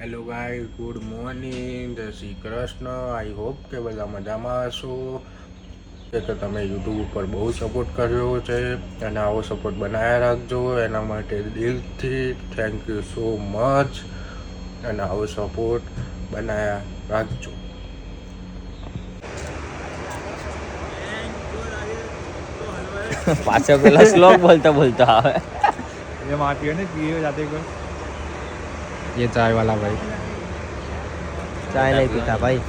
Hello ગાય good morning જય Shri Krishna. I hope કે બધા મજામાં હશો. કે તો તમે યુટ્યુબ ઉપર બહુ સપોર્ટ કર્યો છે અને આવો સપોર્ટ બનાવ્યા રાખજો. એના માટે દિલથી થેન્ક યુ સો મચ અને આવો સપોર્ટ બનાવ્યા રાખજો. પાછો પેલા સ્લોક બોલતા બોલતા આવે. એમ આપીએ ને પીએ જાતે કોઈ. ये चाय वाला भाई ચાય નહીં પીતા ભાઈ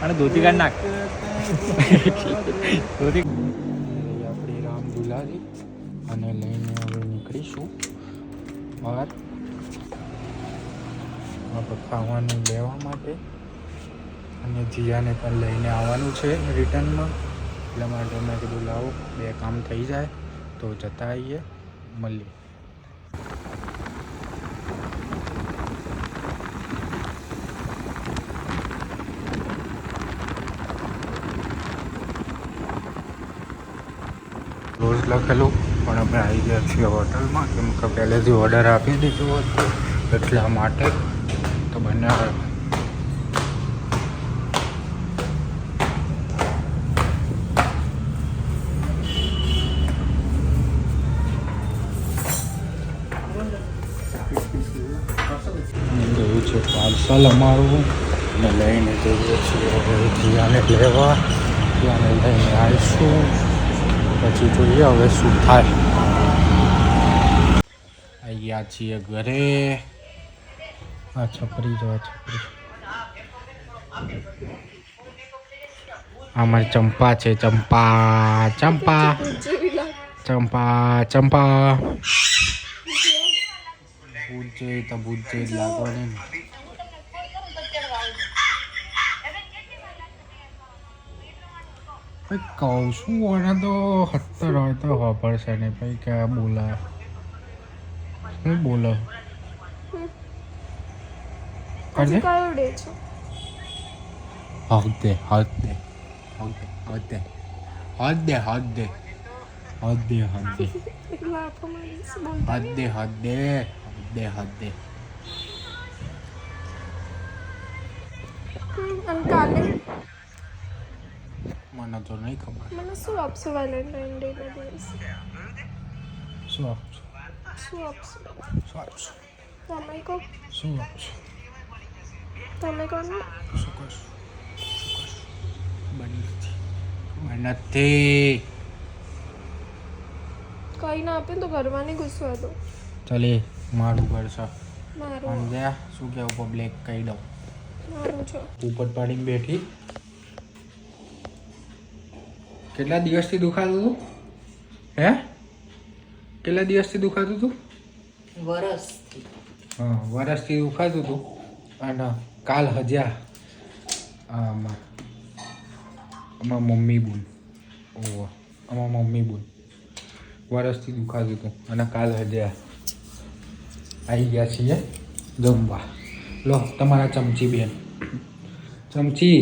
અને ધોતી કાઢ નાખ ધોતી આપણી રામ દુલારી અને લઈને હવે નીકળીશું બહાર આપણે ખાવાનું લેવા માટે અને જીયાને પણ લઈને આવવાનું છે રિટર્નમાં એટલા માટે મેં કીધું લાવો બે કામ થઈ જાય તો જતા આવીએ, મળીએ. રોજ લખેલું, પણ અમે આવી ગયા છીએ હોટલમાં. કેમ કે પહેલેથી ઓર્ડર આપી દીધો હતો એટલા માટે તો બંને છે. પાર્સલ અમારું અને લઈને જઈએ છીએ જીયાને લેવા. જીયાને લઈને આવીશું. પછી જોઈએ હવે શું થાય. અહીંયા છીએ ઘરે. આ છપરી જો છપરી અમારી ચંપા છે, ચંપા ચંપા. ચંપા ચંપા. ભૂલ છે તો ભૂલ છે લાગવાની. ભાઈ કહું છું અને તો સત્તર હોય તો વાપરશે ને ભાઈ ક્યાં બોલા. શું બોલો. કરજે કયો ડે છે? હક દે હક દે હક દે હક દે. હક દે હક દે. હક દે હક દે. હક દે હક દે હક દે કાલે? મને તો નહીં ખબર. મને શું આપશો વેલેન્ટાઇન ડે ના દિવસે શું આપશું? શું આપશો? શું આપશું? તમે કહો. શું આપશું? તમે કહો ને. શું કરશું? બની નથી. નથી. કઈ ના આપે તો ઘરમાં નહીં હતો ચલે મારું ઘર છે મારું. સમજ્યા? શું કેવું પબ્લિક કહી દઉં. મારું છે. ઉપર પાડીને બેઠી. કેટલા દિવસથી દુખાતું હતું હે? કેટલા દિવસથી દુખાતું હતું વરસ હા વરસથી દુખાતું હતું અને કાલ હજ્યા. આમાં આમાં મમ્મી બોલ ઓહો આમાં મમ્મી બોલ વરસથી દુખાતું હતું અને કાલ હજ્યા. આવી ગયા છીએ જમવા. લો તમારા ચમચી બેન. ચમચી?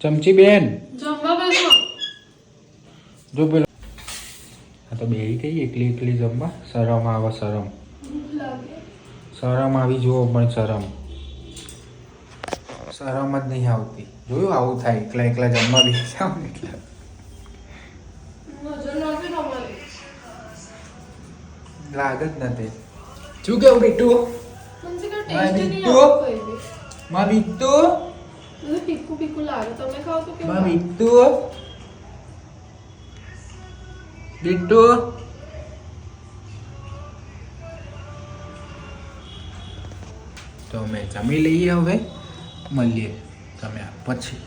ચમચી બેન? બેસો જો પેલો આ તો બે ગઈ એકલી એકલી જમવા. શરમ આવે શરમ. શરમ આવી જુઓ પણ શરમ. શરમ જ નહીં આવતી. જોયું આવું થાય એકલા એકલા જમવા બી જાવ લાગ જ નથી. શું કેવું બીટું મા બીતું મા બીતું બીટું લાગે. તમે તો માં બીટું બીટું તો અમે જમી લઈએ હવે. મળીએ તમે પછી.